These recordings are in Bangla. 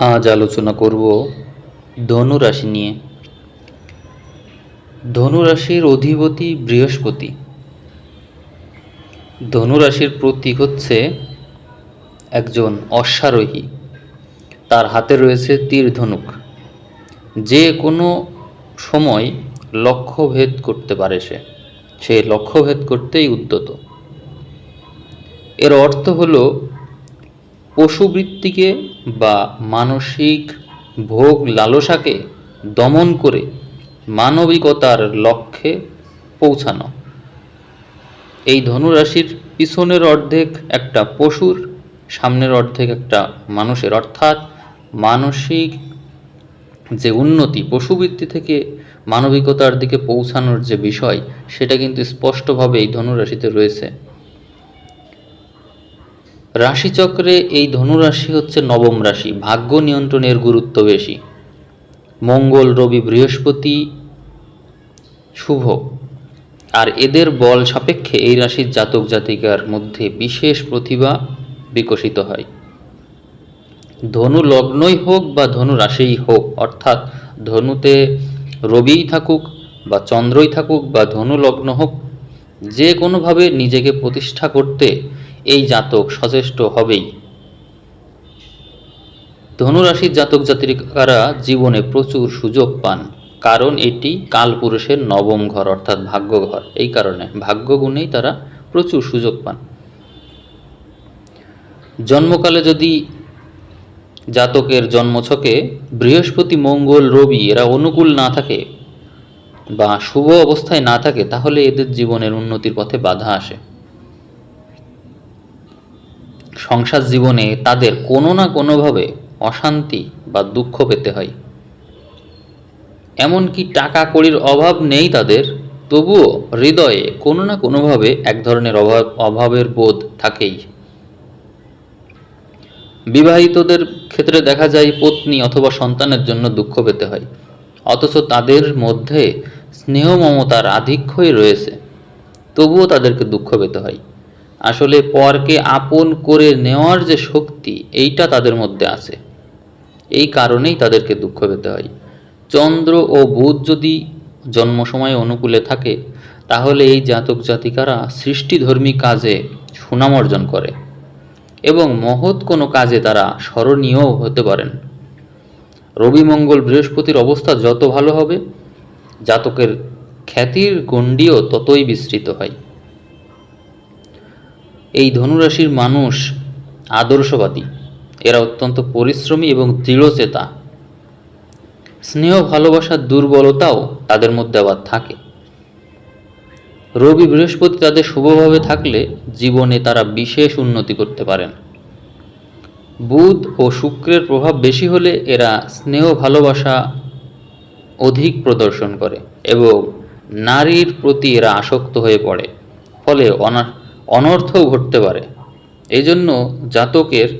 আজ আলোচনা করব ধনু রাশি নিয়ে। ধনু রাশির অধিপতি বৃহস্পতি। ধনু রাশির প্রতীক হচ্ছে একজন অশ্বারোহী। তার হাতে রয়েছে তীর ধনুক যে কোনো সময় লক্ষ্যভেদ করতে পারে সে। সে লক্ষ্যভেদ করতেই উদ্যত। এর অর্থ হলো পশুবৃত্তিকে বা মানসিক ভোগ লালসাকে দমন করে মানবিকতার লক্ষ্যে পৌঁছানো। এই ধনুরাশির পিছনের অর্ধেক একটা পশুর, সামনের অর্ধেক একটা মানুষের। অর্থাৎ মানসিক যে উন্নতি, পশুবৃত্তি থেকে মানবিকতার দিকে পৌঁছানোর যে বিষয়, সেটা কিন্তু স্পষ্টভাবে এই ধনুরাশিতে রয়েছে। রাশিচক্রে এই ধনুরাশি হচ্ছে নবম রাশি, ভাগ্য নিয়ন্ত্রণের গুরুত্ব বেশি। মঙ্গল, রবি, বৃহস্পতি, শুভ। আর এদের বল সাপেক্ষে এই রাশির জাতক জাতিকার মধ্যে বিশেষ প্রতিভা বিকশিত হয়। ধনু লগ্নই হোক বা ধনু রাশিই হোক, অর্থাৎ ধনুতে রবিই থাকুক বা চন্দ্রই থাকুক বা ধনু লগ্ন হোক, যে কোনোভাবে নিজেকে প্রতিষ্ঠা করতে এই জাতক সচেষ্ট হবেই। ধনুরাশির জাতক জাতিকারা জীবনে প্রচুর সুযোগ পান, কারণ এটি কালপুরুষের নবম ঘর অর্থাৎ ভাগ্য ঘর এই কারণে ভাগ্য গুণেই তারা প্রচুর সুযোগ পান। জন্মকালে যদি জাতকের জন্মছকে বৃহস্পতি, মঙ্গল, রবি এরা অনুকূল না থাকে বা শুভ অবস্থায় না থাকে, তাহলে এদের জীবনের উন্নতির পথে বাধা আসে। সংসার জীবনে তাদের কোনো না কোনোভাবে অশান্তি বা দুঃখ পেতে হয়। এমনকি টাকা কড়ির অভাব নেই তাদের, তবুও হৃদয়ে কোনো না কোনোভাবে এক ধরনের অভাব, অভাবের বোধ থাকেই। বিবাহিতদের ক্ষেত্রে দেখা যায় পত্নী অথবা সন্তানের জন্য দুঃখ পেতে হয়। অথচ তাদের মধ্যে স্নেহ মমতার আধিক্যই রয়েছে, তবুও তাদেরকে দুঃখ পেতে হয়। আসলে পরকে আপন করে নেওয়ার যে শক্তি, এইটা তাদের মধ্যে আছে। এই কারণেই তাদেরকে দুঃখ পেতে হয়। চন্দ্র ও বুধ যদি জন্ম সময়ে অনুকূলে থাকে, তাহলে এই জাতক জাতিকারা সৃষ্টিধর্মী কাজে সুনাম অর্জন করে এবং মহৎ কোনো কাজে তারা স্মরণীয় হতে পারেন। রবি মঙ্গল বৃহস্পতির অবস্থা যত ভালো হবে, জাতকের খ্যাতির গণ্ডিও ততই বিস্তৃত হয়। এই ধনুরাশির মানুষ আদর্শবাদী। এরা অত্যন্ত পরিশ্রমী এবং দৃঢ়চেতা। স্নেহ ভালোবাসার দুর্বলতাও তাদের মধ্যে আবার থাকে। রবি বৃহস্পতি তাদের শুভভাবে থাকলে জীবনে তারা বিশেষ উন্নতি করতে পারেন। বুধ ও শুক্রের প্রভাব বেশি হলে এরা স্নেহ, ভালোবাসা অধিক প্রদর্শন করে এবং নারীর প্রতি এরা আসক্ত হয়ে পড়ে। ফলে অনা অনর্থও ঘটতে পারে। এই জন্য জাতকের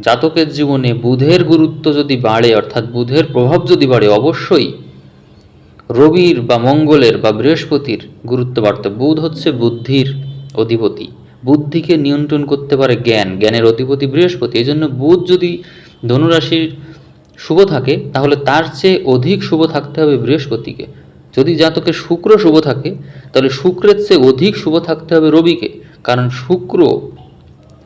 জাতকের জীবনে বুধের গুরুত্ব যদি বাড়ে, অর্থাৎ বুধের প্রভাব যদি বাড়ে, অবশ্যই রবির বা মঙ্গলের বা বৃহস্পতির গুরুত্ব বাড়তে বুধ হচ্ছে বুদ্ধির অধিপতি। বুদ্ধিকে নিয়ন্ত্রণ করতে পারে জ্ঞান। জ্ঞানের অধিপতি বৃহস্পতি। এই জন্য বুধ যদি ধনুরাশির শুভ থাকে, তাহলে তার চেয়ে অধিক শুভ থাকতে হবে বৃহস্পতিকে। যদি জাতকে শুক্র শুভ থাকে, তাহলে শুক্রের চেয়ে অধিক শুভ থাকতে হবে রবিকে। কারণ শুক্র,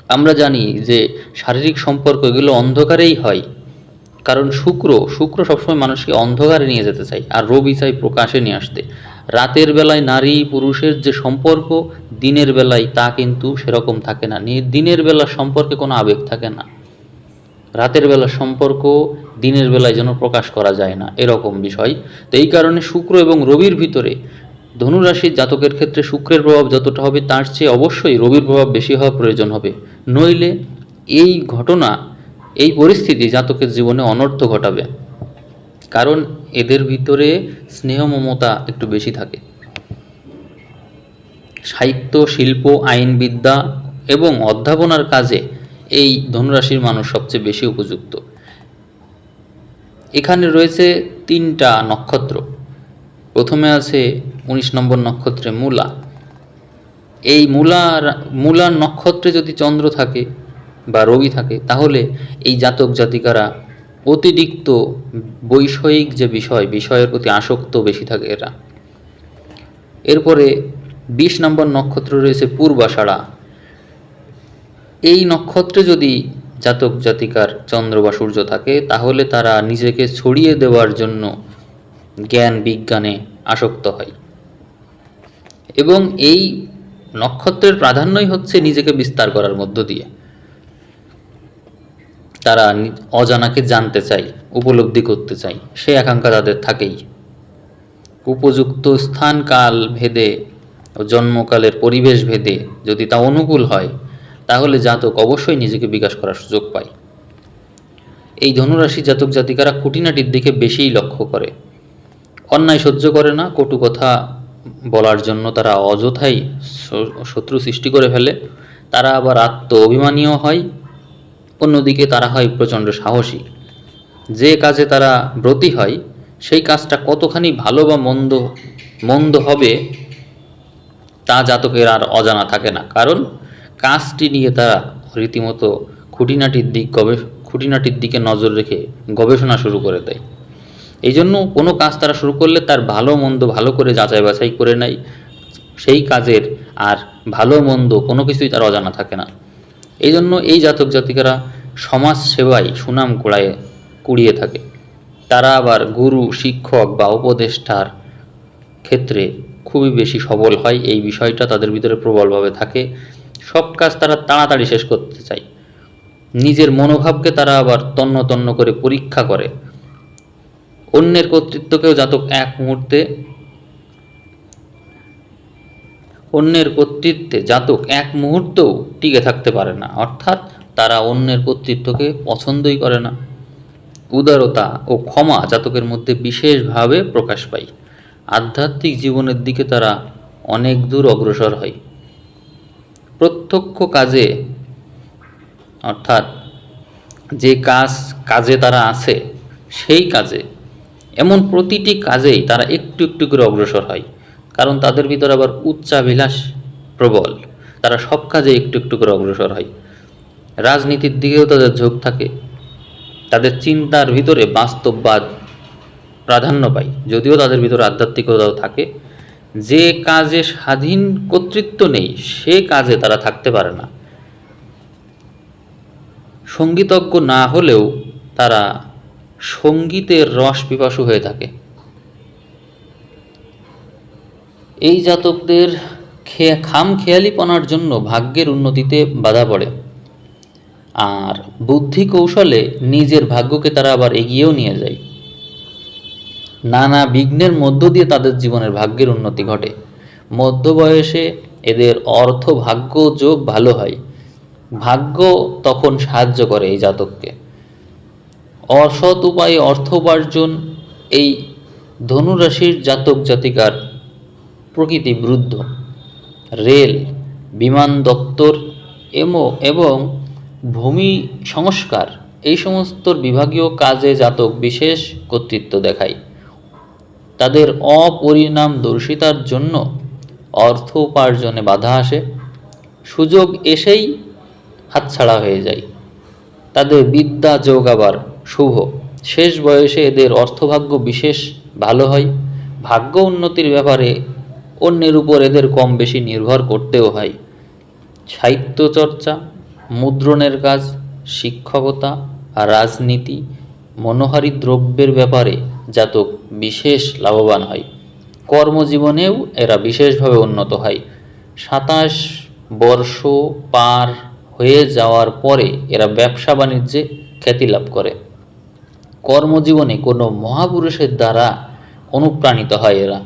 আমরা জানি যে শারীরিক সম্পর্ক এগুলো অন্ধকারেই হয়। কারণ শুক্র শুক্র সবসময় মানুষকে অন্ধকারে নিয়ে যেতে চায়, আর রবি চাই প্রকাশে নিয়ে আসতে। রাতের বেলায় নারী পুরুষের যে সম্পর্ক, দিনের বেলায় তা কিন্তু সেরকম থাকে নি- দিনের বেলা সম্পর্কে কোনো আবেগ থাকে না। রাতের বেলা সম্পর্ক, দিনের বেলায় যেন প্রকাশ করা যায় না, এরকম বিষয়। তো এই কারণে শুক্র এবং রবির ভিতরে ধনুরাশির জাতকের ক্ষেত্রে শুক্রের প্রভাব যতটা হবে তার চেয়ে অবশ্যই রবির প্রভাব বেশি হওয়া প্রয়োজন হবে। নইলে এই ঘটনা, এই পরিস্থিতি জাতকের জীবনে অনর্থ ঘটাবে। কারণ এদের ভিতরে স্নেহ মমতা একটু বেশি থাকে। সাহিত্য, শিল্প, আইনবিদ্যা এবং অধ্যাপনার কাজে এই ধনুরাশির মানুষ সবচেয়ে বেশি উপযুক্ত। এখানে রয়েছে তিনটা নক্ষত্র। প্রথমে আছে উনিশ নম্বর নক্ষত্রে মূলা। এই মূলার মূলার নক্ষত্রে যদি চন্দ্র থাকে বা রবি থাকে, তাহলে এই জাতক জাতিকারা অতিরিক্ত বৈষয়িক যে বিষয়, বিষয়ের প্রতি আসক্ত বেশি থাকে এরা। এরপরে বিশ নম্বর নক্ষত্র রয়েছে পূর্বাষাঢ়া। এই নক্ষত্রে যদি জাতক জাতিকার চন্দ্র বা সূর্য থাকে, তাহলে তারা নিজেকে ছড়িয়ে দেওয়ার জন্য জ্ঞান বিজ্ঞানে আসক্ত হয়। এবং এই নক্ষত্রের প্রাধান্যই হচ্ছে নিজেকে বিস্তার করার মধ্য দিয়ে। তারা অজানাকে জানতে চায়, উপলব্ধি করতে চায়, সে আকাঙ্ক্ষা তাদের থাকেই। উপযুক্ত স্থান, কাল, ভেদে, জন্মকালের পরিবেশ ভেদে যদি তা অনুকূল হয় তাহলে জাতক অবশ্যই নিজেকে বিকাশ করার সুযোগ পায়। এই ধনুরাশি জাতক জাতিকারা খুঁটিনাটির দিকে বেশিই লক্ষ্য করে। অন্যায় সহ্য করে না, কটু কথা বলার জন্য তারা অযথাই শত্রু সৃষ্টি করে ফেলে। তারা আবার আত্ম অভিমানীয় হয়, অন্যদিকে তারা হয় প্রচণ্ড সাহসী। যে কাজে তারা ব্রতী হয়, সেই কাজটা কতখানি ভালো বা মন্দ মন্দ হবে তা জাতকের আর অজানা থাকে না। কারণ কাজটি নিয়ে তারা রীতিমতো খুঁটিনাটির দিক গবেষ খুঁটিনাটির দিকে নজর রেখে গবেষণা শুরু করে দেয়। এই জন্য কোনো কাজ তারা শুরু করলে তার ভালো মন্দ ভালো করে যাচাই বাছাই করে নেয়। সেই কাজের আর ভালো মন্দ কোনো কিছুই তার অজানা থাকে না। এই জন্য এই জাতক জাতিকারা সমাজ সেবায় সুনাম কুড়ায়, কুড়িয়ে থাকে। তারা আবার গুরু, শিক্ষক বা উপদেষ্টার ক্ষেত্রে খুবই বেশি সবল হয়। এই বিষয়টা তাদের ভিতরে প্রবলভাবে থাকে। সব কাজ তারা তাড়াতাড়ি শেষ করতে চায়। নিজের মনোভাবকে তারা আবার তন্ন তন্ন করে পরীক্ষা করে। অন্যের কর্তৃত্বকেও জাতক এক মুহূর্তে, অন্যের কর্তৃত্বে জাতক এক মুহূর্তেও টিকে থাকতে পারে না। অর্থাৎ তারা অন্যের কর্তৃত্বকে পছন্দই করে না। উদারতা ও ক্ষমা জাতকের মধ্যে বিশেষভাবে প্রকাশ পায়। আধ্যাত্মিক জীবনের দিকে তারা অনেক দূর অগ্রসর হয়। প্রত্যক্ষ কাজে, অর্থাৎ যে কাজ, কাজে তারা আছে, সেই কাজে, এমন প্রতিটি কাজেই তারা একটু একটু করে অগ্রসর হয়। কারণ তাদের ভিতর আবার উচ্চাভিলাষ প্রবল, তারা সব কাজে একটু একটু করে অগ্রসর হয়। রাজনীতির দিকেও তাদের ঝোঁক থাকে। তাদের চিন্তার ভিতরে বাস্তববাদ প্রাধান্য পায়। যদিও তাদের ভিতরে আধ্যাত্মিকতাও থাকে যে কাজে স্বাধীন কর্তৃত্ব নেই, সে কাজে তারা থাকতে পারে না। সঙ্গীতজ্ঞ না হলেও তারা সঙ্গীতের রস পিপাসু হয়ে থাকে। এই জাতকদের খাম খেয়ালিপনার জন্য ভাগ্যের উন্নতিতে বাধা পড়ে। আর বুদ্ধি কৌশলে নিজের ভাগ্যকে তারা আবার এগিয়েও নিয়ে যায়। নানা বিঘ্নের মধ্য দিয়ে তাদের জীবনের ভাগ্যের উন্নতি ঘটে। মধ্য বয়সে এদের অর্থ, ভাগ্য যোগ ভালো হয়। ভাগ্য তখন সাহায্য করে এই জাতককে। অসৎ উপায়ে অর্থ উপার্জন এই ধনুরাশির জাতক জাতিকার প্রকৃতি বৃদ্ধ। রেল, বিমান দপ্তর এমো, এবং ভূমি সংস্কার এই সমস্ত বিভাগীয় কাজে জাতক বিশেষ কর্তৃত্ব দেখায়। তাদের অপরিণামদর্শিতার জন্য অর্থ উপার্জনে বাধা আসে। সুযোগ এসেই হাতছাড়া হয়ে যায়। তাদের বিদ্যা যোগ আবার শুভ। শেষ বয়সে এদের অর্থভাগ্য বিশেষ ভালো হয়। ভাগ্য উন্নতির ব্যাপারে অন্যের উপর এদের কম বেশি নির্ভর করতেও হয়। সাহিত্য চর্চা, মুদ্রণের কাজ, শিক্ষকতা, রাজনীতি, মনোহারী দ্রব্যের ব্যাপারে জাতক বিশেষ লাভবান হয়। কর্মজীবনেও এরা বিশেষভাবে উন্নত হয়। সাতাশ বর্ষ পার হয়ে যাওয়ার পরে এরা ব্যবসা বাণিজ্যে খ্যাতি লাভ করে। কর্মজীবনে কোনো মহাপুরুষের দ্বারা অনুপ্রাণিত হয় এরা।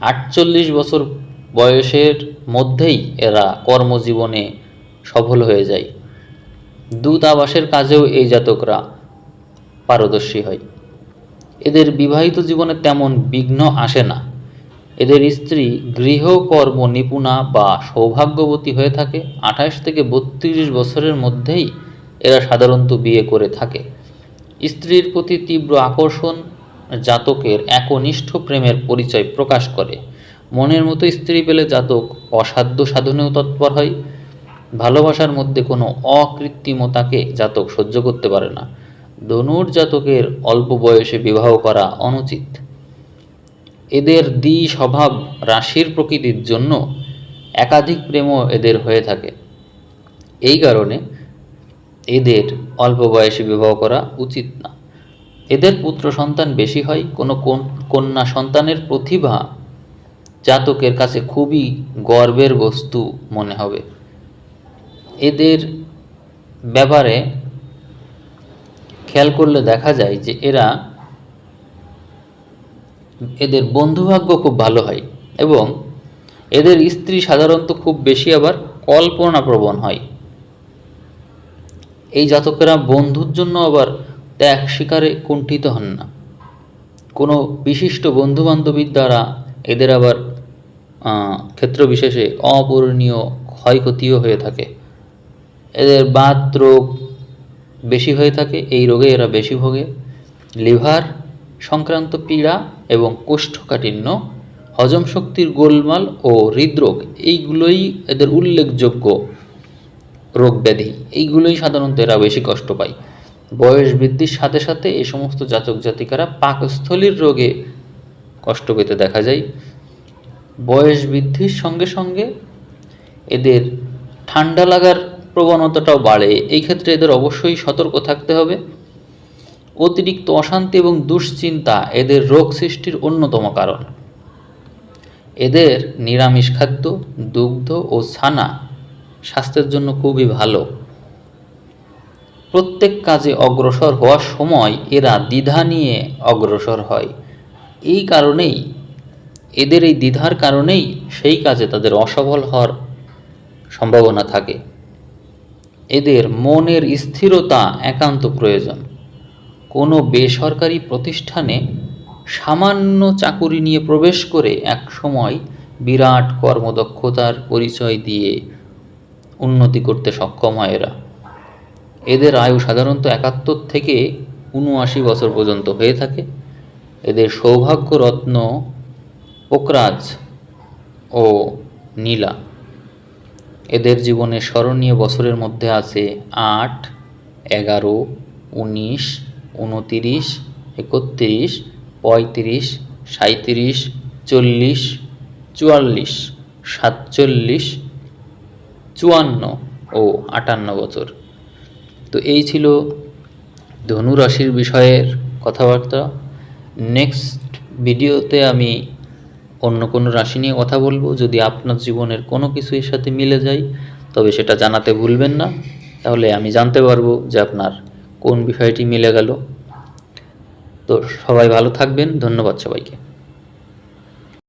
আটচল্লিশ বছর বয়সের মধ্যেই এরা কর্মজীবনে সফল হয়ে যায়। দূতাবাসের কাজেও এই জাতকরা পারদর্শী হয়। এদের বিবাহিত জীবনে তেমন বিঘ্ন আসে না। এদের স্ত্রী গৃহকর্ম নিপুণা বা সৌভাগ্যবতী হয়ে থাকে। আঠাশ থেকে বত্রিশ বছরের মধ্যেই এরা সাধারণত বিয়ে করে থাকে। স্ত্রীর প্রতি তীব্র আকর্ষণ জাতকের একনিষ্ঠ প্রেমের পরিচয় প্রকাশ করে। মনের মতো স্ত্রী পেলে জাতক অসাধ্য সাধনেও তৎপর হয়। ভালোবাসার মধ্যে কোনো অকৃত্রিমতাকে জাতক সহ্য করতে পারে না। ধনুর জাতকের অল্প বয়সে বিবাহ করা অনুচিত। এদের দ্বি স্বভাব রাশির প্রকৃতির জন্য একাধিক প্রেমও এদের হয়ে থাকে। এই কারণে এদের অল্প বয়সে বিবাহ করা উচিত না। এদের পুত্র সন্তান বেশি হয়, কোনো কন- কন্যা সন্তানের প্রতিভা জাতকের কাছে খুবই গর্বের বস্তু মনে হবে। এদের ব্যাপারে খেয়াল করলে দেখা যায় যে এরা এদের বন্ধুভাগ্য খুব ভালো হয় এবং এদের স্ত্রী সাধারণত খুব বেশি আবার কল্পনাপ্রবণ হয়। এই জাতকেরা বন্ধুর জন্য আবার ত্যাগ শিকারে কুণ্ঠিত হন না। কোনো বিশিষ্ট বন্ধু বান্ধবীর দ্বারা এদের আবার ক্ষেত্র বিশেষে অপূরণীয় ক্ষয়ক্ষতিও হয়ে থাকে। এদের বাত রোগ বেশি হয়ে থাকে, এই রোগে এরা বেশি ভোগে। লিভার সংক্রান্ত পীড়া এবং কোষ্ঠকাঠিন্য, হজম শক্তির গোলমাল ও হৃদরোগ, এইগুলোই এদের উল্লেখযোগ্য রোগ ব্যাধি। এইগুলোই সাধারণত এরা বেশি কষ্ট পায়। বয়স বৃদ্ধির সাথে সাথে এই সমস্ত জাতক জাতিকারা পাকস্থলীর রোগে কষ্ট পেতে দেখা যায়। বয়স বৃদ্ধির সঙ্গে সঙ্গে এদের ঠান্ডা লাগার প্রবণতাটাও বাড়ে, এই ক্ষেত্রে এদের অবশ্যই সতর্ক থাকতে হবে। অতিরিক্ত অশান্তি এবং দুশ্চিন্তা এদের রোগ সৃষ্টির অন্যতম কারণ। এদের নিরামিষ খাদ্য, দুগ্ধ ও ছানা স্বাস্থ্যের জন্য খুবই ভালো। প্রত্যেক কাজে অগ্রসর হওয়ার সময় এরা দ্বিধা নিয়ে অগ্রসর হয়। এই কারণেই, এদের এই দ্বিধার কারণেই সেই কাজে তাদের অসফল হওয়ার সম্ভাবনা থাকে। এদের মনের স্থিরতা একান্ত প্রয়োজন। কোনো বেসরকারি প্রতিষ্ঠানে সামান্য চাকুরি নিয়ে প্রবেশ করে এক সময় বিরাট কর্মদক্ষতার পরিচয় দিয়ে উন্নতি করতে সক্ষম হয় এরা। এদের আয়ু সাধারণত একাত্তর থেকে উনআশি বছর পর্যন্ত হয়ে থাকে। এদের সৌভাগ্য রত্ন পোকরাজ ও নীলা। এদের জীবনে স্মরণীয় বছরের মধ্যে আছে আট, এগারো, উনিশ, উনতিরিশ, একত্রিশ, পঁয়ত্রিশ সাঁত্রিশ চল্লিশ, চুয়াল্লিশ, সাতচল্লিশ, চুয়ান্ন ও আটান্ন বছর। তো এই ছিল ধনু রাশির বিষয়ের কথাবার্তা। নেক্সট ভিডিওতে আমি অন্য কোনো রাশি নিয়ে কথা বলব। যদি আপনার জীবনের কোনো কিছু এর সাথে মিলে যায়, তবে সেটা জানাতে ভুলবেন না। তাহলে আমি জানতে পারব যে আপনার কোন বিষয়টি মিলে গেল। তো সবাই ভালো থাকবেন। ধন্যবাদ সবাইকে।